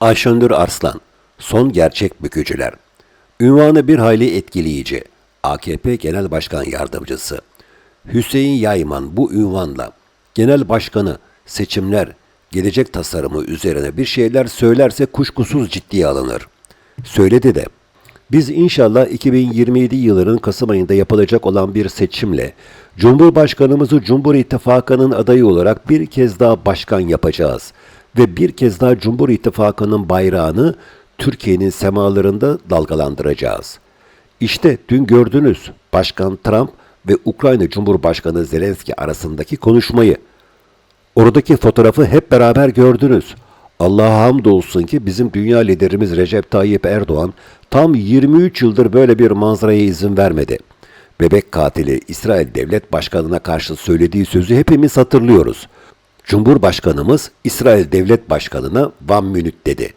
Ayşenur Arslan, Son Gerçek Bükücüler. Ünvanı bir hayli etkileyici. AKP Genel Başkan Yardımcısı. Hüseyin Yayman bu ünvanla Genel Başkanı seçimler, gelecek tasarımı üzerine bir şeyler söylerse kuşkusuz ciddiye alınır. Söyledi de. Biz inşallah 2027 yılının Kasım ayında yapılacak olan bir seçimle Cumhurbaşkanımızı Cumhur İttifakı'nın adayı olarak bir kez daha başkan yapacağız ve bir kez daha Cumhur İttifakı'nın bayrağını Türkiye'nin semalarında dalgalandıracağız. İşte dün gördünüz Başkan Trump ve Ukrayna Cumhurbaşkanı Zelenski arasındaki konuşmayı. Oradaki fotoğrafı hep beraber gördünüz. Allah'a hamdolsun ki bizim dünya liderimiz Recep Tayyip Erdoğan tam 23 yıldır böyle bir manzaraya izin vermedi. Bebek katili İsrail Devlet Başkanı'na karşı söylediği sözü hepimiz hatırlıyoruz. Cumhurbaşkanımız İsrail Devlet Başkanı'na one minute dedi.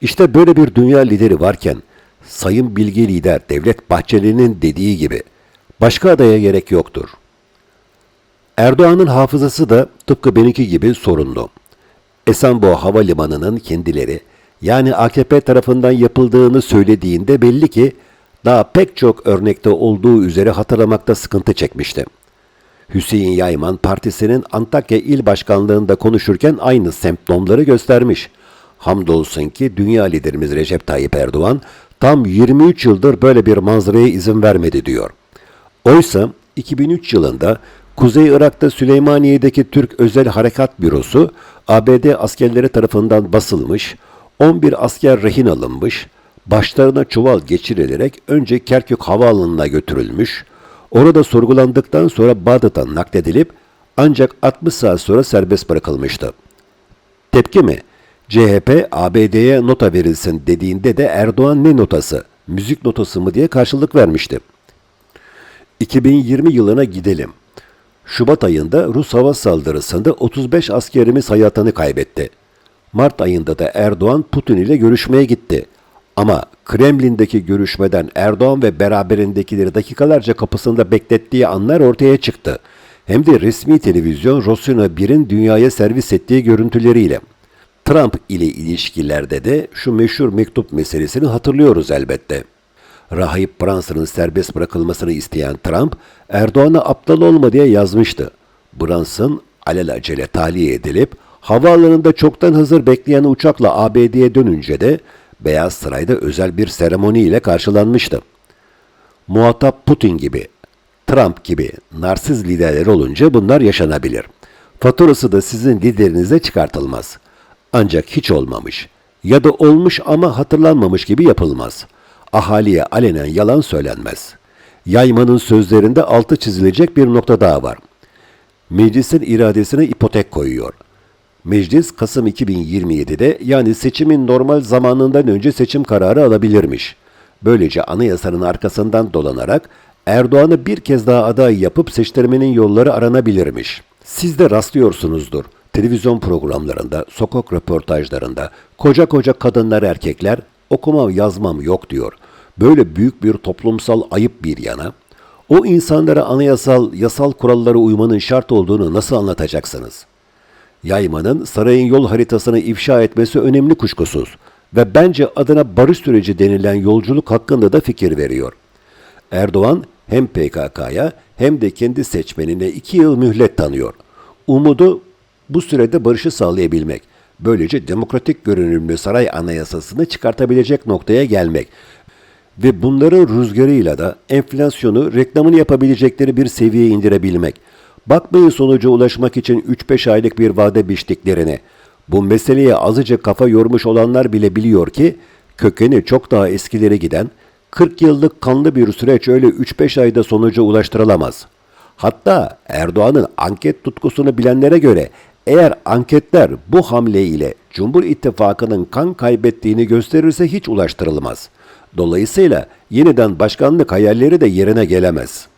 İşte böyle bir dünya lideri varken Sayın Bilge Lider Devlet Bahçeli'nin dediği gibi başka adaya gerek yoktur. Erdoğan'ın hafızası da tıpkı benimki gibi sorunlu. Esenboğa Havalimanı'nın kendileri yani AKP tarafından yapıldığını söylediğinde belli ki daha pek çok örnekte olduğu üzere hatırlamakta sıkıntı çekmişti. Hüseyin Yayman partisinin Antakya İl Başkanlığında konuşurken aynı semptomları göstermiş. Hamdolsun ki dünya liderimiz Recep Tayyip Erdoğan tam 23 yıldır böyle bir manzaraya izin vermedi diyor. Oysa 2003 yılında Kuzey Irak'ta Süleymaniye'deki Türk Özel Harekat Bürosu ABD askerleri tarafından basılmış, 11 asker rehin alınmış, başlarına çuval geçirilerek önce Kerkük Havaalanı'na götürülmüş, orada sorgulandıktan sonra Bağdat'a nakledilip ancak 60 saat sonra serbest bırakılmıştı. Tepki mi? CHP ABD'ye nota verilsin dediğinde de Erdoğan ne notası, müzik notası mı diye karşılık vermişti. 2020 yılına gidelim. Şubat ayında Rus hava saldırısında 35 askerimiz hayatını kaybetti. Mart ayında da Erdoğan Putin ile görüşmeye gitti. Ama Kremlin'deki görüşmeden Erdoğan ve beraberindekileri dakikalarca kapısında beklettiği anlar ortaya çıktı. Hem de resmi televizyon Rossina 1'in dünyaya servis ettiği görüntüleriyle. Trump ile ilişkilerde de şu meşhur mektup meselesini hatırlıyoruz elbette. Rahip Brunson'ın serbest bırakılmasını isteyen Trump, Erdoğan'a aptal olma diye yazmıştı. Brunson alelacele tahliye edilip havaalanında çoktan hazır bekleyen uçakla ABD'ye dönünce de Beyaz Saray'da özel bir seremoni ile karşılanmıştı. Muhatap Putin gibi, Trump gibi narsiz liderler olunca bunlar yaşanabilir. Faturası da sizin liderinize çıkartılmaz. Ancak hiç olmamış ya da olmuş ama hatırlanmamış gibi yapılmaz. Ahaliye alenen yalan söylenmez. Yaymanın sözlerinde altı çizilecek bir nokta daha var. Meclisin iradesine ipotek koyuyor. Meclis Kasım 2027'de yani seçimin normal zamanından önce seçim kararı alabilirmiş. Böylece anayasanın arkasından dolanarak Erdoğan'ı bir kez daha aday yapıp seçtirmenin yolları aranabilirmiş. Siz de rastlıyorsunuzdur. Televizyon programlarında, sokak röportajlarında koca koca kadınlar erkekler okumam yazmam yok diyor. Böyle büyük bir toplumsal ayıp bir yana, o insanlara anayasal, yasal kurallara uymanın şart olduğunu nasıl anlatacaksınız? Yaymanın sarayın yol haritasını ifşa etmesi önemli kuşkusuz ve bence adına barış süreci denilen yolculuk hakkında da fikir veriyor. Erdoğan hem PKK'ya hem de kendi seçmenine iki yıl mühlet tanıyor. Umudu bu sürede barışı sağlayabilmek. Böylece demokratik görünümlü saray anayasasını çıkartabilecek noktaya gelmek ve bunların rüzgarıyla da enflasyonu reklamını yapabilecekleri bir seviyeye indirebilmek. Bakmayın sonuca ulaşmak için 3-5 aylık bir vade biçtiklerini. Bu meseleye azıcık kafa yormuş olanlar bile biliyor ki kökeni çok daha eskilere giden 40 yıllık kanlı bir süreç öyle 3-5 ayda sonuca ulaştırılamaz. Hatta Erdoğan'ın anket tutkusunu bilenlere göre eğer anketler bu hamle ile Cumhur İttifakı'nın kan kaybettiğini gösterirse hiç ulaştırılmaz. Dolayısıyla yeniden başkanlık hayalleri de yerine gelemez.''